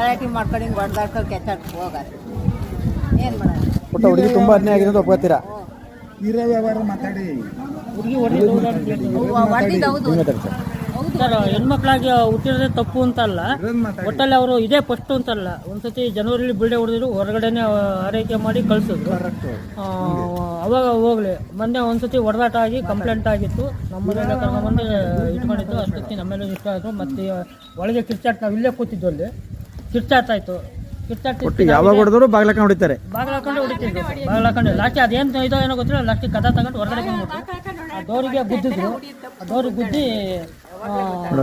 ಗಲಾಟೆ ಮಾಡ್ಕೊಂಡು ಹಿಂಗೆ ಹೊಡೆದಾಡ್ಕೊಂಡು ಕೆತ್ತಾಡ್ಕೊ ಹೋಗಾರೆ. ಏನು ಮಾಡೋದು? ಒಟ್ಟು ಹುಡುಗಿ ತುಂಬಾ ಅನ್ಯಾಯ ಆಗಿದೆ ಅಂತ ಒಪ್ಕೋತೀರಾ ಇರೋ ವ್ಯವಹಾರ ಮಾತಾಡಿ. ಹುಡುಗಿ ಹೊಡೆದು ಹೊಡೆದಿದ್ದು ಹೌದು. ಸರ್. ಸರ್ ಹೆಣ್ಮಕ್ಳಾಗಿ ಹುಟ್ಟಿರೋದೇ ತಪ್ಪು ಅಂತಲ್ಲ. ಒಟ್ಟಲ್ಲಿ ಅವರು ಇದೇ ಫಸ್ಟ್ ಅಂತಲ್ಲ. ಒಂದ್ಸತಿ ಜನವರಿಲಿ ಬಿಲ್ಡೆ ಹೊಡೆದಿದ್ರು ಹೊರಗಡೆನೆ ಆರೈಕೆ ಮಾಡಿ ಕಳಿಸಿದ್ರು. ಆ, ಅವಾಗ ಹೋಗ್ಲಿ. ಮೊನ್ನೆ ಒಂದ್ಸತಿ ಹೊಡೆದಾಟ ಆಗಿ ಕಂಪ್ಲೇಂಟ್ ಆಗಿತ್ತು. ನಮ್ಮನೆಲ್ಲ ಕರ್ಕೊಂಡ್ಬಂದು ಇಟ್ಕೊಂಡಿದ್ದು. ಅಷ್ಟೊತ್ತಿ ನಮ್ಮೇಲೆ ಇಷ್ಟ ಆಯಿತು. ಮತ್ತೆ ಒಳಗೆ ಕಿರ್ಚಾಟ ನಾವು ಇಲ್ಲೇ ಕೂತಿದ್ದು ಅಲ್ಲಿ. ಕಿರ್ಚಾಟ ಆಯ್ತು ಕಿರ್ಚಾಟ ಯಾವಾಗ ಹೊಡೆದ್ರು ಬಾಗ್ಲಕ್ಕ ಹೊಡಿತಾರೆ. ಬಾಗಿಲು ಹಾಕೊಂಡು ಹೊಡಿತಿದ್ರು. ಬಾಗಿಲು ಹಾಕೊಂಡು ಲಾಸ್ಟ್ ಅದೇನು ಇದೋ ಏನೋ ಗೊತ್ತಿಲ್ಲ ಲಾಸ್ಟ್ ಕದ ತಗೊಂಡು ಹೊರಗಡೆ ಬಂದ್ಬಿಟ್ಟು ಆ ಡೋರಿಗೆ ಗುದ್ದಿದ್ರು. ಆ ಡೋರಿಗೆ ಗುದ್ದಿ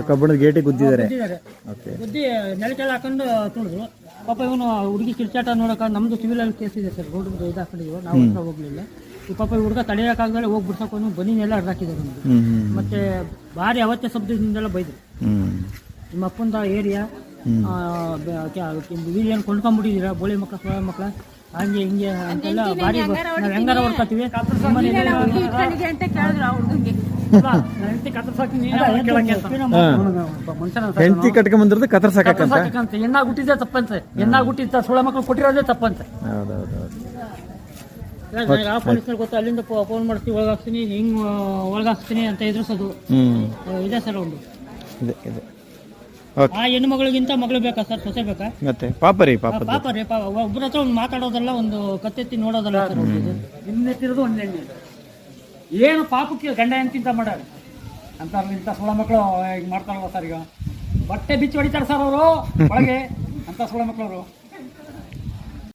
ಕಬ್ಬಣದ ಗೇಟಿಗೆ ಗುದ್ದಿದ್ದಾರೆ. ಬುದ್ಧಿ ನೆಲಕ್ಕೆಲ್ಲ ಹಾಕೊಂಡು ತುಳಿದ್ರು. ಪಾಪ ಇವನು ಹುಡುಗಿ ಕಿರ್ಚಾಟ ನೋಡಕ ನಮ್ದು ಸಿವಿಲ್ ಅಲ್ಲಿ ಕೇಸ್ ಇದೆ ಸರ್ ರೋಡ್ ಇದು ಹಾಕೊಂಡಿದ್ವು ನಾವು ಹತ್ರ ಹೋಗ್ಲಿಲ್ಲ. ಈ ಪಾಪ ಈ ಹುಡುಗ ತಡೆಯೋಕ್ಕಾಗದಲ್ಲೇ ಹೋಗಿ ಬಿಡ್ಸಕೊಂಡು ಬನ್ನಿನೆಲ್ಲ ಹರಿದಾಕಿದ್ದಾರೆ ಹ್ಮ್ ಮತ್ತೆ ಭಾರಿ ಅವತ್ತೆ ಶಬ್ದದಿಂದೆಲ್ಲ ಬೈದ್ರು. ನಿಮ್ಮ ಅಪ್ಪಂದ ಏರಿಯಾ ವೀರ್ಯನ್ ಕೊಂಡ್ಕೊಂಡ್ಬಿಟ್ಟಿದ್ದೀರಾ? ಬೋಳಿ ಮಕ್ಕಳ ಸೋಳ ಮಕ್ಕಳ ಹಂಗೆ ಹಿಂಗೆ ಅಂತೆಲ್ಲ ಭಾರಿ ಬ- ನಾವ್ ಹೆಂಗಾರ ಹೊಡ್ಕೊತೀವಿ. ಹೆಂಡ್ತಿ ಕಟ್ಕೊಂಡ್ ಬಂದಿರೋದು ಕತ್ರ ಸಾಕಂತ ಎನ್ನಾಗ ಹುಟ್ಟಿದ್ದೆ ತಪ್ಪಂತೆ. ಎನ್ನಾಗ ಹುಟ್ಟಿದ್ದ ಸೋಳ ಮಕ್ಕಳು ಕೊಟ್ಟಿರೋದೇ ತಪ್ಪಂತೆ. ಯಾವ ಪೊಲೀಸ್ನವ್ರು ಗೊತ್ತಾ? ಅಲ್ಲಿಂದ ಫೋನ್ ಮಾಡ್ತೀವಿ ಒಳಗಾಗ್ತೀನಿ ಹಿಂಗ್ ಒಳಗಾಗ್ತೀನಿ ಅಂತ ಎದುರಿಸೋದು ಇದೆ ಸರ್ ಒಂದು. ಇದೆ ಇದೆ. ಆ ಹೆಣ್ಣು ಮಗಳಿಗಿಂತ ಮಗಳು ಬೇಕಾ ಸರ್? ಸೊಸೆ ಬೇಕಾ? ಮತ್ತೆ ಪಾಪ ರೀ ಪಾಪ ಪಾಪ ರೀ ಪಾಪ ಒಬ್ಬರ ಹತ್ರ ಒಂದು ಮಾತಾಡೋದಲ್ಲ ಒಂದು ಕತ್ತೆತ್ತಿ ನೋಡೋದಲ್ಲ ಸರ್ ಇನ್ನೆತ್ತಿರೋದು ಒಂದು ಹೆಣ್ಣು ಏನು ಪಾಪಕ್ಕೆ ಗಂಡ ಎಂತಿಂತ ಮಾಡ್ಯಾರ ಅಂತ ಇಂಥ ಸುಳ ಮಕ್ಕಳು ಈಗ ಮಾಡ್ತಾರಲ್ಲ ಸರ್ ಈಗ? ಬಟ್ಟೆ ಬಿಚ್ಚಿ ಹೊಡಿತಾರೆ ಸರ್ ಅವರು ಒಳಗೆ. ಅಂತ ಸುಳ ಮಕ್ಕಳವರು ಅವರು